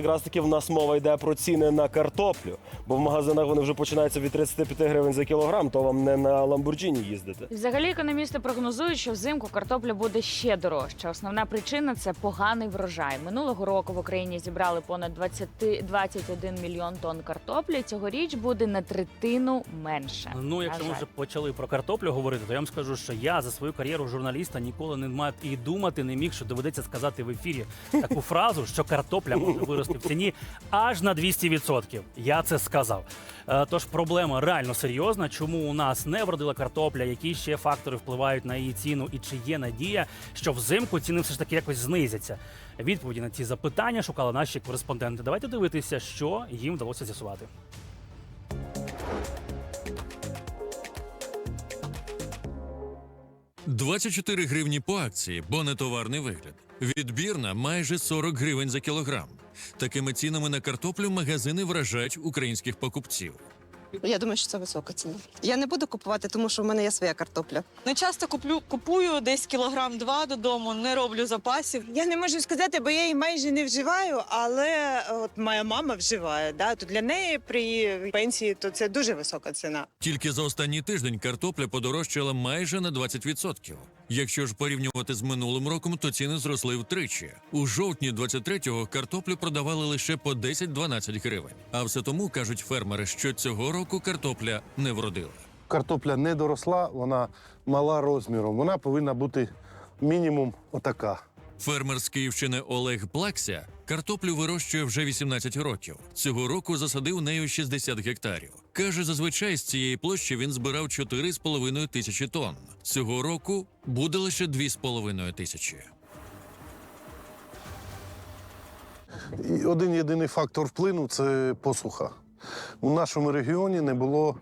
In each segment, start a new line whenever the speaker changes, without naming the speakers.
Якраз таки в нас мова йде про ціни на картоплю, бо в магазинах вони вже починаються від 35 гривень за кілограм, то вам не на Ламборджині їздити.
Взагалі економісти прогнозують, що взимку картопля буде ще дорожча. Основна причина це поганий врожай. Минулого року в Україні зібрали понад 20, 21 мільйон тонн картоплі. Цьогоріч буде на третину менше.
Ну, якщо ми вже почали про картоплю говорити, то я вам скажу, що я за свою кар'єру журналіста ніколи не мав і думати не міг, що доведеться сказати в ефірі таку фразу, що картопля може вирости в ціні аж на 200%. Я це сказав. Е, Тож проблема реально серйозна. Чому у нас не вродила картопля? Які ще фактори впливають на її ціну? І чи є надія, що взимку ціни все ж таки якось знизяться? Відповіді на ці запитання шукали наші кореспонденти. Давайте дивитися, що їм вдалося з'ясувати.
24 гривні по акції, бо не товарний вигляд. Відбірна майже 40 гривень за кілограм. Такими цінами на картоплю магазини вражають українських покупців.
Я думаю, що це висока ціна. Я не буду купувати, тому що в мене є своя картопля.
Не часто куплю, купую десь кілограм два додому, не роблю запасів.
Я не можу сказати, бо я її майже не вживаю, але от моя мама вживає. Да? То для неї при пенсії то це дуже висока ціна.
Тільки за останній тиждень картопля подорожчала майже на 20%. Якщо ж порівнювати з минулим роком, то ціни зросли втричі. У жовтні 23-го картоплю продавали лише по 10-12 гривень. А все тому кажуть фермери, що цього року картопля не вродила.
Картопля не доросла, вона мала розміром. Вона повинна бути мінімум отака.
Фермер з Київщини Олег Плакся картоплю вирощує вже 18 років. Цього року засадив нею 60 гектарів. Каже, зазвичай з цієї площі він збирав 4,5 тисячі тонн. Цього року буде лише 2,5 тисячі.
Один єдиний фактор впливу це посуха. У нашому регіоні не було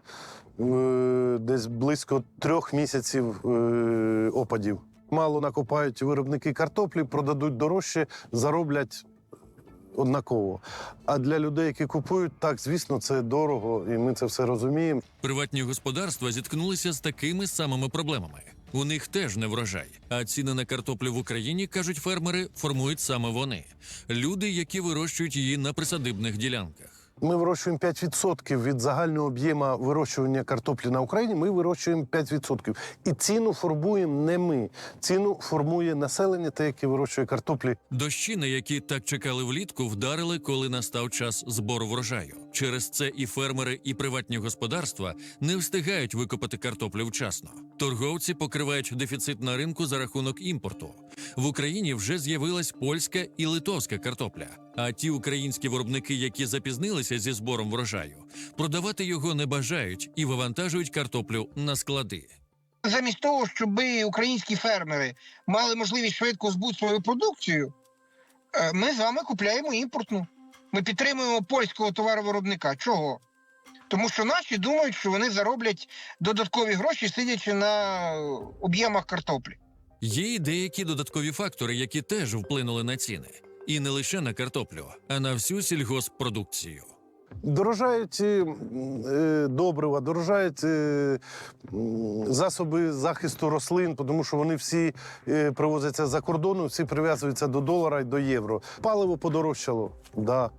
е, десь близько трьох місяців е, опадів. Мало накопають виробники картоплі, продадуть дорожче, зароблять однаково. А для людей, які купують, так, звісно, це дорого, і ми це все розуміємо.
Приватні господарства зіткнулися з такими самими проблемами. У них теж не врожай, а ціни на картоплю в Україні, кажуть фермери, формують саме вони. Люди, які вирощують її на присадибних ділянках.
Ми вирощуємо 5% від загального об'єму вирощування картоплі на Україні. Ми вирощуємо 5%. І ціну формуємо не ми. Ціну формує населення, те, яке вирощує картоплі.
Дощі, на які так чекали влітку, вдарили, коли настав час збору врожаю. Через це і фермери, і приватні господарства не встигають викопати картоплю вчасно. Торговці покривають дефіцит на ринку за рахунок імпорту. В Україні вже з'явилась польська і литовська картопля. А ті українські виробники, які запізнилися зі збором врожаю, продавати його не бажають і вивантажують картоплю на склади.
замість того, щоб українські фермери мали можливість швидко збути свою продукцію, е, ми з вами купляємо імпортну. Ми підтримуємо польського товаровиробника. Чого? Тому що наші думають, що вони зароблять додаткові гроші, сидячи на об'ємах картоплі.
Є і деякі додаткові фактори, які теж вплинули на ціни. І не лише на картоплю, а на всю сільгоспродукцію.
Дорожають е, добрива, дорожають е, засоби захисту рослин, тому що вони всі е, привозяться за кордону, всі прив'язуються до долара і до євро. Паливо подорожчало, да.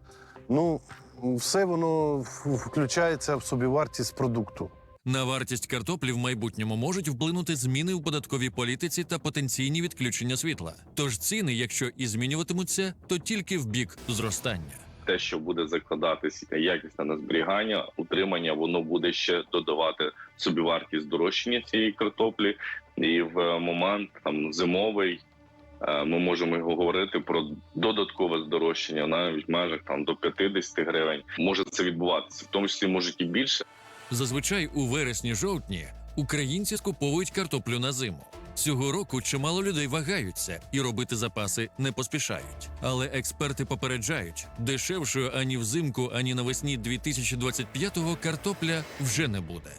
Ну, все воно включається в собівартість продукту.
На вартість картоплі в майбутньому можуть вплинути зміни в податковій політиці та потенційні відключення світла. Тож ціни, якщо і змінюватимуться, то тільки в бік зростання.
те, що буде закладатись якісне на зберігання, утримання, воно буде ще додавати собівартість здорожчання цієї картоплі. І в момент там зимовий е, ми можемо говорити про додаткове здорожчання навіть в межах там до 50 гривень. Може це відбуватися, в тому числі можуть і більше.
Зазвичай у вересні-жовтні українці скуповують картоплю на зиму. Цього року чимало людей вагаються і робити запаси не поспішають. Але експерти попереджають, дешевшою ані взимку, ані навесні 2025-го картопля вже не буде.